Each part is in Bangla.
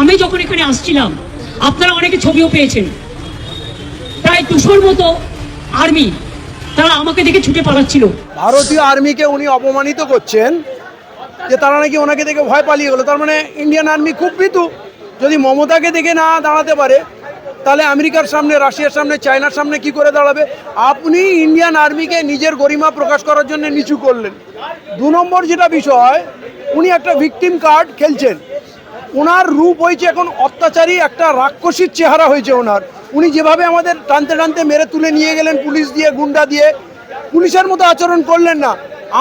আমি যখন এখানে আসছিলাম, আপনারা অনেকে ছবিও পেয়েছেন। প্রায় দুশোর মতো আর্মি তারা আমাকে দেখে ছুটে পালাচ্ছিল। ভারতীয় আর্মিকে উনি অপমানিত করছেন, যে তারা নাকি ওনাকে দেখে ভয় পালিয়ে গেলো। তার মানে ইন্ডিয়ান আর্মি খুব ভীতু। যদি মমতাকে দেখে না দাঁড়াতে পারে, তাহলে আমেরিকার সামনে, রাশিয়ার সামনে, চায়নার সামনে কি করে দাঁড়াবে? আপনি ইন্ডিয়ান আর্মিকে নিজের গরিমা প্রকাশ করার জন্য নিচু করলেন। দু নম্বর যেটা বিষয়, উনি একটা ভিকটিম কার্ড খেলছেন। ওনার রূপ হয়েছে এখন অত্যাচারী, একটা রাক্ষসীর চেহারা হয়েছে ওনার। উনি যেভাবে আমাদের টানতে টানতে মেরে তুলে নিয়ে গেলেন, পুলিশ দিয়ে, গুন্ডা দিয়ে। পুলিশের মতো আচরণ করলেন না।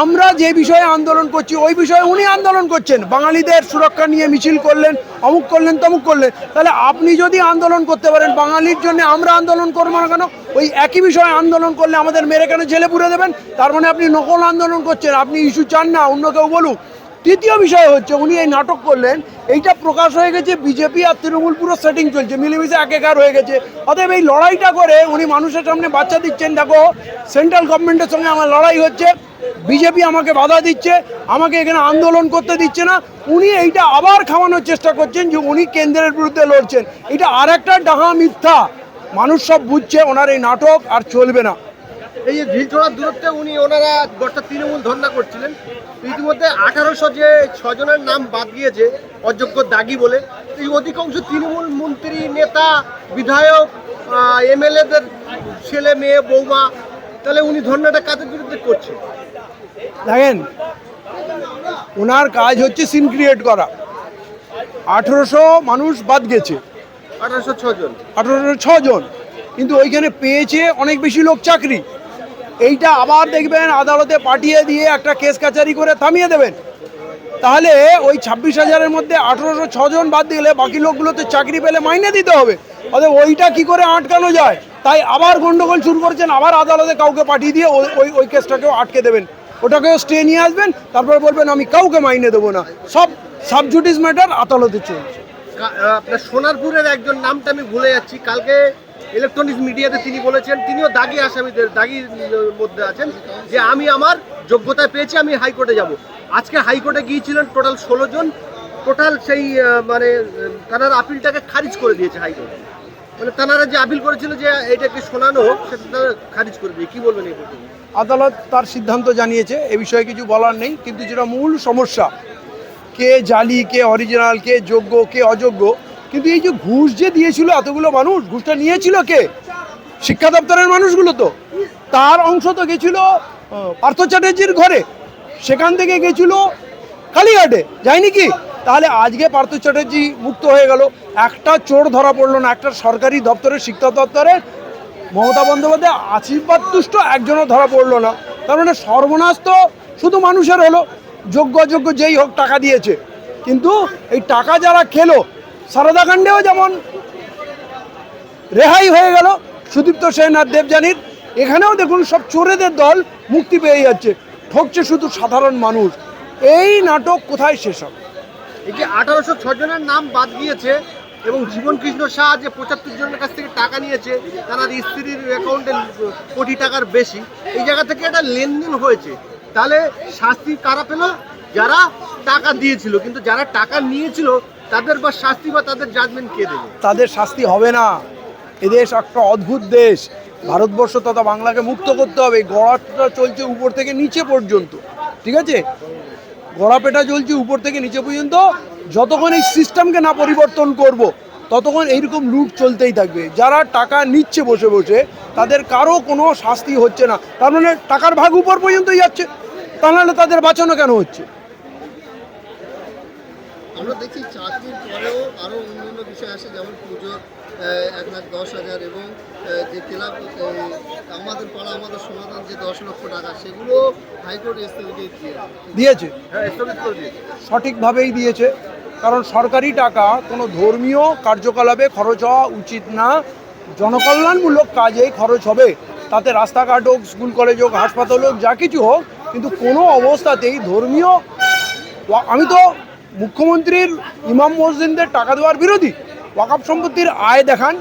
আমরা যে বিষয়ে আন্দোলন করছি, ওই বিষয়ে উনি আন্দোলন করছেন। বাঙালিদের সুরক্ষা নিয়ে মিছিল করলেন, অমুক করলেন, তমুক করলেন। তাহলে আপনি যদি আন্দোলন করতে পারেন, বাঙালির জন্য আমরা আন্দোলন করব না কেন? ওই একই বিষয়ে আন্দোলন করলে আমাদের মেরে কেন জেলে পুরে দেবেন? তার মানে আপনি নকল আন্দোলন করছেন। আপনি ইস্যু চান না, অন্য কেউ বলুক। তৃতীয় বিষয় হচ্ছে উনি এই নাটক করলেন, এইটা প্রকাশ হয়ে গেছে বিজেপি আর তৃণমূল পুরো সেটিং চলছে, মিলেমিশে একেকার হয়ে গেছে। অতএব এই লড়াইটা করে উনি মানুষের সামনে বাচ্চা দিচ্ছেন, দেখো সেন্ট্রাল গভর্নমেন্টের সঙ্গে আমার লড়াই হচ্ছে, বিজেপি আমাকে বাধা দিচ্ছে, আমাকে এখানে আন্দোলন করতে দিচ্ছে না, উনি এইটা আবার খাওয়ানোর চেষ্টা করছেন যে উনি কেন্দ্রের বিরুদ্ধে লড়ছেন। এটা আর একটা ডাহা মিথ্যা। মানুষ সব বুঝছে ওনার এই নাটক আর চলবে না। এই যে ঢিলছোড়ার দূরত্বে উনি ওনারা গোটা তৃণমূল ধর্ণা করছিলেন। ইতিমধ্যে আঠারোশো যে ছজনের নাম বাদ দিয়েছে অযোগ্য দাগি বলে এই অধিকাংশ তৃণমূল মন্ত্রী নেতা বিধায়ক এমএলএদের ছেলে মেয়ে বৌমা তাহলে উনি ধর্ণাটা কাদের বিরুদ্ধে করছে দেখেন ওনার কাজ হচ্ছে সিন ক্রিয়েট করা। আঠেরোশো মানুষ বাদ গেছে। আঠারোশো ছজন। আঠারোশো ছজন। কিন্তু ওইখানে পেয়েছে অনেক বেশি লোক চাকরি। এইটা আবার দেখবেন আদালতে পাঠিয়ে দিয়ে একটা কেস কাচারি করে থামিয়ে দেবেন। তাহলে ওই ছাব্বিশ হাজারের মধ্যে আঠেরোশো ছজন বাদ দিলে বাকি লোকগুলো তো চাকরি পেলে মাইনে দিতে হবে। অতএব ওইটা কি করে আটকানো যায়? তাই আবার গন্ডগোল শুরু করেছেন, আবার আদালতে কাউকে পাঠিয়ে দিয়ে ওই ওই ওই কেসটাকেও আটকে দেবেন। ওটাকেও স্টে নিয়ে আসবেন, তারপর বলবেন, আমি কাউকে মাইনে দেবো না। সব সাবজুডিস ম্যাটার আদালতে চলছে। আপনার সোনারপুরের একজন, নামটা আমি ভুলে যাচ্ছি। কালকে ইলেকট্রনিক্স মিডিয়াতে তিনি বলেছেন, তিনিও দাগি আসামিদের দাগির মধ্যে আছেন, যে আমি আমার যোগ্যতা পেয়েছি, আমি হাইকোর্টে যাব। আজকে হাইকোর্টে গিয়েছিলেন টোটাল ষোলো জন, টোটাল সেই মানে তার আপিলটাকে খারিজ করে দিয়েছে হাইকোর্ট। মানে তারা যে আপিল করেছিল যে এটাকে শোনানো হোক, সেটা খারিজ করে দিয়ে কি বলবেন এই? আদালত তার সিদ্ধান্ত জানিয়েছে, এ বিষয়ে কিছু বলার নেই, কিন্তু যেটা মূল সমস্যা, কে জালি, কে অরিজিনাল কে যোগ্য, কে অযোগ্য কিন্তু এই যে ঘুষ যে দিয়েছিল এতগুলো মানুষ, ঘুষটা নিয়েছিল কে? শিক্ষা দপ্তরের মানুষগুলো তো। তার অংশ তো গেছিল পার্থ চ্যাটার্জির ঘরে। সেখান থেকে গেছিল কালীঘাটে। যায়নি কি? তাহলে আজকে পার্থ চ্যাটার্জি মুক্ত হয়ে গেল। একটা চোর ধরা পড়ল না, একটা সরকারি দপ্তরের, শিক্ষা দপ্তরের। মমতা বন্দ্যোপাধ্যায় আশীর্বাদ তুষ্ট একজনও ধরা পড়ল না। তার মানে সর্বনাশ তো শুধু মানুষের হলো। যোগ্য অযোগ্য যেই হোক টাকা দিয়েছে। কিন্তু এই টাকা যারা খেলো সারদা কাণ্ডেও যেমন রেহাই হয়ে গেল, সুদীপ্ত সেন আর দেবজানির এখানেও দেখুন সব চোরেদের দল মুক্তি পেয়ে যাচ্ছে। ঠকছে শুধু সাধারণ মানুষ। এই নাটক কোথায় শেষ হবে? এই যে আঠারোশো জনের নাম বাদ দিয়েছে এবং জীবন কৃষ্ণ শাহ যে পঁচাত্তর জনের কাছ থেকে টাকা নিয়েছে, তার স্ত্রীর অ্যাকাউন্টে কোটি টাকার বেশি, এই জায়গা থেকে একটা লেনদেন হয়েছে। তাহলে শাস্তি কারা পেল? যারা টাকা দিয়েছিল, কিন্তু যারা টাকা নিয়েছিল তাদের বা শাস্তি বা তাদের জাজমেন্ট কে দেবে? তাদের শাস্তি হবে না। এদেশ একটা অদ্ভুত দেশ। ভারতবর্ষ তথা বাংলাকে মুক্ত করতে হবে। গড়াটা চলছে উপর থেকে নিচে পর্যন্ত। ঠিক আছে? গড়াপেটা চলছে উপর থেকে নিচে পর্যন্ত। যতক্ষণ এই সিস্টেমকে না পরিবর্তন করব। ততক্ষণ এইরকম লুট চলতেই থাকবে। যারা টাকা নিচ্ছে বসে বসে, তাদের কারও কোনো শাস্তি হচ্ছে না। তার মানে টাকার ভাগ উপর পর্যন্তই যাচ্ছে। তা নাহলে তাদের বাঁচানো কেন হচ্ছে? আমরা দেখছি চাকরির পরেও আরও অন্যান্য বিষয় আসে যেমন পুজো এক লাখ দশ হাজার এবং যে ক্লাব আমাদের পাড়া আমাদের সমাধান যে দশ লক্ষ টাকা সেগুলো হাইকোর্ট স্থগিত দিয়েছে। হ্যাঁ দিয়েছে। সঠিকভাবেই দিয়েছে। কারণ সরকারি টাকা কোনো ধর্মীয় কার্যকলাপে খরচ হওয়া উচিত না। জনকল্যাণমূলক কাজেই খরচ হবে। তাতে রাস্তাঘাট হোক স্কুল কলেজ হোক হাসপাতাল হোক যা কিছু হোক কিন্তু কোনো অবস্থাতেই ধর্মীয় আমি তো মুখ্যমন্ত্রীর ইমাম মসজিদদের টাকা দেওয়ার বিরোধী ওয়াকাপ সম্পত্তির আয় দেখান,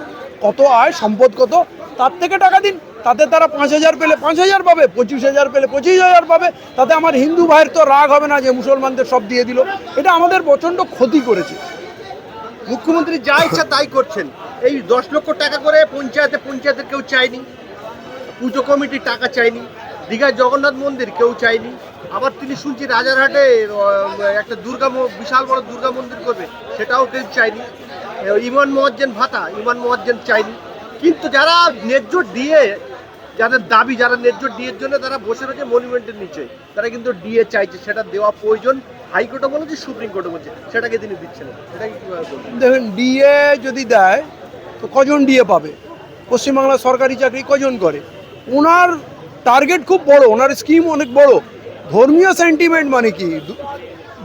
কত আয়, সম্পদ কত, তার থেকে টাকা দিন। তাতে তারা পাঁচ হাজার পেলে পাঁচ হাজার পাবে, পঁচিশ হাজার পেলে পঁচিশ হাজার পাবে। তাতে আমার হিন্দু ভাইয়ের তো রাগ হবে না যে মুসলমানদের সব দিয়ে দিল। এটা আমাদের প্রচণ্ড ক্ষতি করেছে। মুখ্যমন্ত্রী যা ইচ্ছা তাই করছেন। এই দশ লক্ষ টাকা করে পঞ্চায়েতে পঞ্চায়েতের কেউ চায়নি। পুজো কমিটির টাকা চায়নি। দীঘায় জগন্নাথ মন্দির কেউ চায়নি। আবার তিনি শুনছি রাজারহাটে একটা দুর্গা বিশাল বড় দুর্গা মন্দির করবে, সেটাও কেউ চাইনি ইমান মোয়াজ্জেন ভাতা, ইমান মোয়াজ্জেন চাইনি কিন্তু যারা ন্যায্য দিয়ে যাদের দাবি, যারা ন্যায্য ডিএর জন্য তারা বসে রয়েছে মনুমেন্টের নিচে। তারা কিন্তু ডিএ চাইছে, সেটা দেওয়া প্রয়োজন। হাইকোর্টও বলেছে, সুপ্রিম কোর্টও বলছে, সেটাকে তিনি দিচ্ছেন বলবেন? দেখেন, ডিএ যদি দেয়, তো কজন ডিএ পাবে? পশ্চিমবাংলার সরকারি চাকরি কজন করে? ওনার টার্গেট খুব বড়, ওনার স্কিম অনেক বড়। ধর্মীয় সেন্টিমেন্ট মানে কি?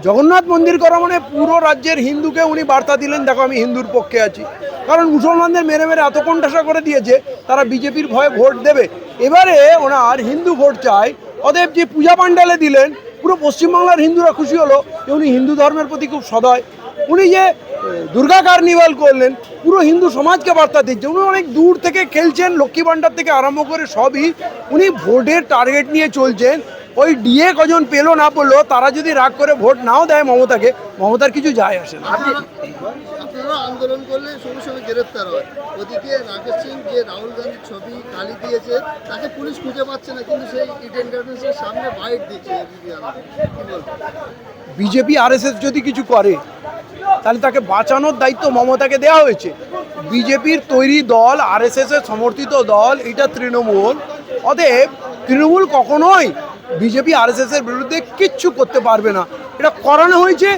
জগন্নাথ মন্দির করা মানে পুরো রাজ্যের হিন্দুকে উনি বার্তা দিলেন, দেখো আমি হিন্দুর পক্ষে আছি। কারণ মুসলমানদের মেরে মেরে এত কণ্ঠাসা করে দিয়েছে, তারা বিজেপির ভয়ে ভোট দেবে। এবারে ওনার হিন্দু ভোট চাই অতএব যে পূজা পাণ্ডালে দিলেন, পুরো পশ্চিমবাংলার হিন্দুরা খুশি হলো যে উনি হিন্দু ধর্মের প্রতি খুব সদয়। উনি যে দুর্গা কার্নিভাল করলেন পুরো হিন্দু সমাজকে বার্তা দিচ্ছেন উনি অনেক দূর থেকে খেলছেন লক্ষ্মী ভাণ্ডার থেকে আরম্ভ করে সবই। উনি ভোটের টার্গেট নিয়ে চলছেন। ওই ডিএ কজন পেল না পেল তারা যদি রাগ করে ভোট নাও দেয় মমতাকে মমতার কিছু যায় আসে না। আন্দোলন করলে সঙ্গে সঙ্গে গ্রেপ্তার হয়। ওদিকে রাকেশ সিং যে রাহুল গান্ধীর ছবি দিয়েছে তাকে পুলিশ খুঁজে পাচ্ছে না কিন্তু সেই ইডেন গার্ডেন্সের সামনে বাইট দিচ্ছে এবিপি আনন্দ কি বলবেন? বিজেপি আরএসএস যদি কিছু করে তাহলে তাকে বাঁচানোর দায়িত্ব মমতাকে দেওয়া হয়েছে। বিজেপির তৈরি দল আর এস সমর্থিত দল, এটা তৃণমূল। অতএব তৃণমূল কখনোই বিজেপি আরএসএস এর বিরুদ্ধে কিচ্ছু করতে পারবে না। এটা করানো হয়েছে।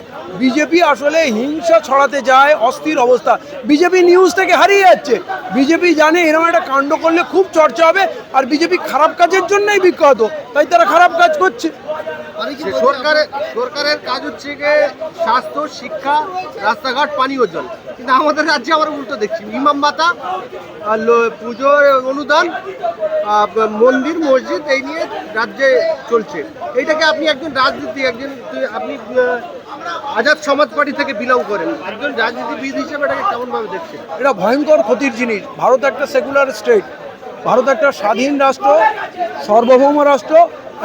বিজেপি আসলে হিংসা ছড়াতে যায়, অস্থির অবস্থা। বিজেপি নিউজ থেকে হারিয়ে যাচ্ছে। বিজেপি জানে এরকম একটা কাণ্ড করলে খুব চর্চা হবে, আর বিজেপি খারাপ কাজের জন্যই বিখ্যাত। তাই তারা খারাপ কাজ করছে। যে সরকারের সরকারের কাজ হচ্ছে গিয়ে স্বাস্থ্য, শিক্ষা, রাস্তাঘাট, পানীয় জল। কিন্তু আমাদের রাজ্যে আমরা উল্টো দেখছি। ইমাম ভাতা আর পুজোর অনুদান মন্দির, মসজিদ, এই নিয়ে রাজ্যে চলছে। এইটাকে আপনি একজন রাজনীতি, একজন, আপনি আজাদ সমাজ পার্টি থেকে বিলং করেন। একজন রাজনীতিবিদ হিসেবে এটাকে কেমনভাবে দেখছেন? এটা ভয়ঙ্কর ক্ষতির জিনিস। ভারত একটা সেকুলার স্টেট। ভারত একটা স্বাধীন রাষ্ট্র, সার্বভৌম রাষ্ট্র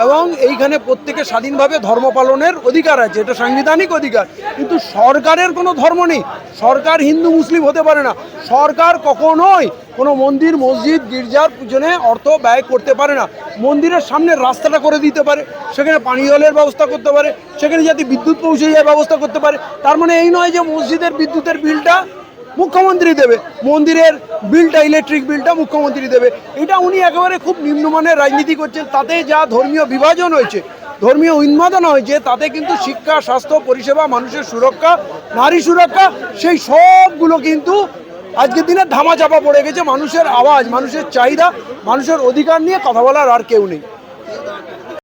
এবং এইখানে প্রত্যেকে স্বাধীনভাবে ধর্ম পালনের অধিকার আছে, এটা সাংবিধানিক অধিকার। কিন্তু সরকারের কোনো ধর্ম নেই। সরকার হিন্দু, মুসলিম হতে পারে না। সরকার কখনোই কোনো মন্দির, মসজিদ, গির্জার পুজনে অর্থ ব্যয় করতে পারে না। মন্দিরের সামনে রাস্তাটা করে দিতে পারে, সেখানে পানীয় জলের ব্যবস্থা করতে পারে, সেখানে যাতে বিদ্যুৎ পৌঁছে যায় ব্যবস্থা করতে পারে। তার মানে এই নয় যে মসজিদের, বিদ্যুতের বিলটা মুখ্যমন্ত্রী দেবে। মন্দিরের বিলটা ইলেকট্রিক বিলটা মুখ্যমন্ত্রী দেবে। এটা উনি একেবারে খুব নিম্নমানের রাজনীতি করছেন। তাতে যা ধর্মীয় বিভাজন হয়েছে, ধর্মীয় উন্মাদনা হয়েছে, তাতে কিন্তু শিক্ষা, স্বাস্থ্য, পরিষেবা, মানুষের সুরক্ষা, নারী সুরক্ষা, সেই সবগুলো কিন্তু আজকের দিনে ধামা চাপা পড়ে গেছে। মানুষের আওয়াজ, মানুষের চাহিদা, মানুষের অধিকার নিয়ে কথা বলার আর কেউ নেই।